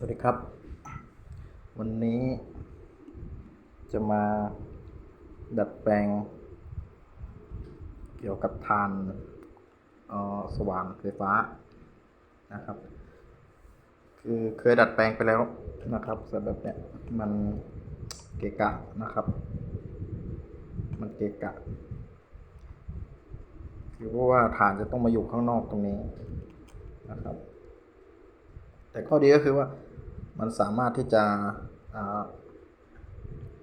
สวัสดีครับ วันนี้จะมาดัดแปลง เกี่ยวกับทานออสว่านไฟฟ้านะครับ คือเคยดัดแปลงไปแล้วนะครับสำหรับเนี้ยมันเกะกะนะครับ มันเกะกะคือเพราะว่าฐานจะต้องมาอยู่ข้างนอกตรงนี้นะครับแต่ข้อดีก็คือว่า มันสามารถที่จะ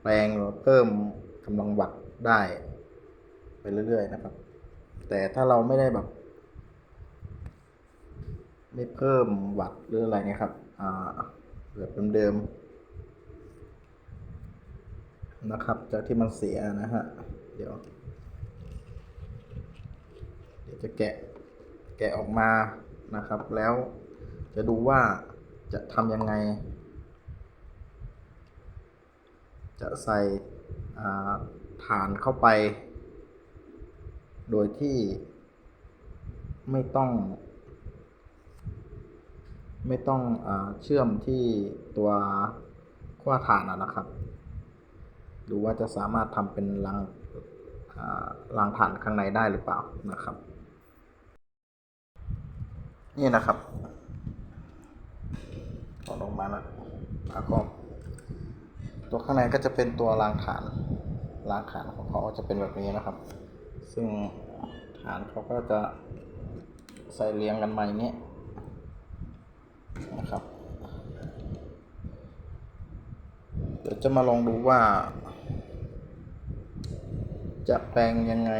แปลงหรือเพิ่มกำลังวัตต์ได้ไปเรื่อย ๆ นะครับ แต่ถ้าเราไม่ได้แบบ ไม่เพิ่มวัตต์หรืออะไรเนี่ยครับแบบเดิมๆนะครับ จากที่มันเสียนะฮะ เดี๋ยว เดี๋ยวจะแกะแกะออกมานะครับ แล้วจะดูว่า จะทำยังไง จะใส่ฐานเข้าไป โดยที่ไม่ต้อง ไม่ต้องอเชื่อมที่ตัวขั้วฐานนะครับดูว่าจะสามารถทำเป็นรังรางฐานข้างในได้หรือเปล่านะครับ นี่นะครับ ถอดออกมาแล้วแล้วก็ตัวข้างในก็จะเป็นตัวรางฐานรางฐานของเขาจะเป็นแบบนี้นะครับ ซึ่งฐานเขาก็จะใส่เรียงกันมาอย่างนี้นะครับ เดี๋ยวจะมาลองดูว่า จะแปลงยังไง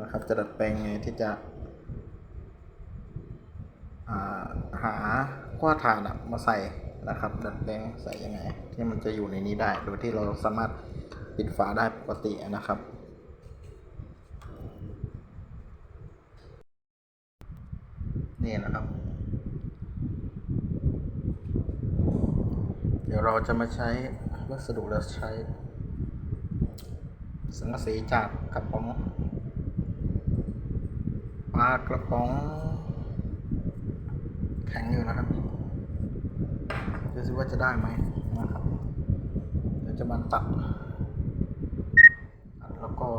นะครับ จะดัดแปลงยังไงที่จะาหา คว้าฐานอะมาใส่นะครับ ดัดแปลงใส่ยังไง ที่มันจะอยู่ในนี้ได้ โดยที่เราสามารถปิดฝาได้ปกตินะครับ นี่นะครับ เดี๋ยวเราจะมาใช้วัสดุเราใช้สังกะสีจากกระป๋องปลากระป๋องแข็งอยู่นะครับ ดูสิว่าจะได้ไหมนะครับเดี๋ยวจะมาตัดตัดแล้วก็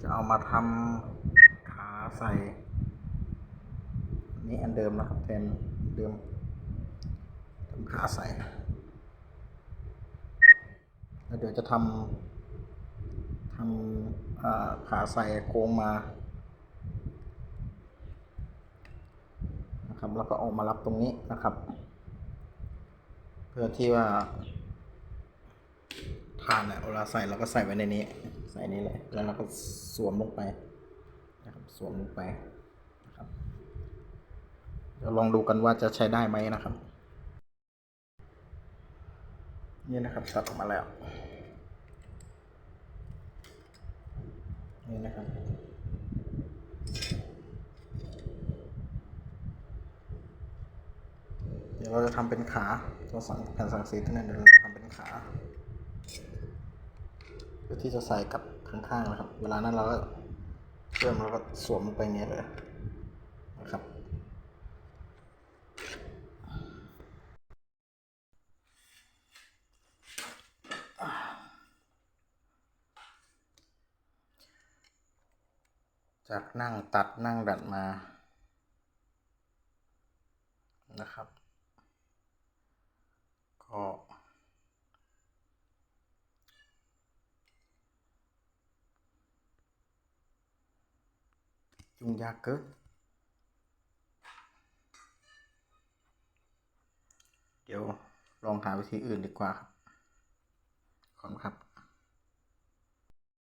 จะเอามาทำขาใส่นี่อันเดิมนะครับแทนเดิมทำขาใส่แล้วเดี๋ยวจะทำทำขาใส่โค้งมา นะครับ แล้วก็ออกมารับตรงนี้นะครับ เพื่อที่ว่าทานเนี่ยเวลาใส่เราก็ใส่ไว้ในนี้ ใส่นี้เลย แล้วเราก็สวมลงไปนะครับสวมลงไปนะครับเดี๋ยวลองดูกันว่าจะใช้ได้ไหมนะครับ นี่นะครับตัดออกมาแล้ว นี่นะครับ ดี๋ยวเราจะทำเป็นขาตัวสังแผ่นสังสีตัวนี้เดี๋ยวเราทำเป็นขาเพื่อที่จะใส่กับข้างๆนะครับ เวลานั้นเราก็เชื่อมแล้วก็สวมลงไปเงี้ยเลยนะครับจากนั่งตัดนั่งดัดมานะครับ ก็ยุ่งยากเกินเดี๋ยวลองหาวิธีอื่นดีกว่าครับขอบคุณครับ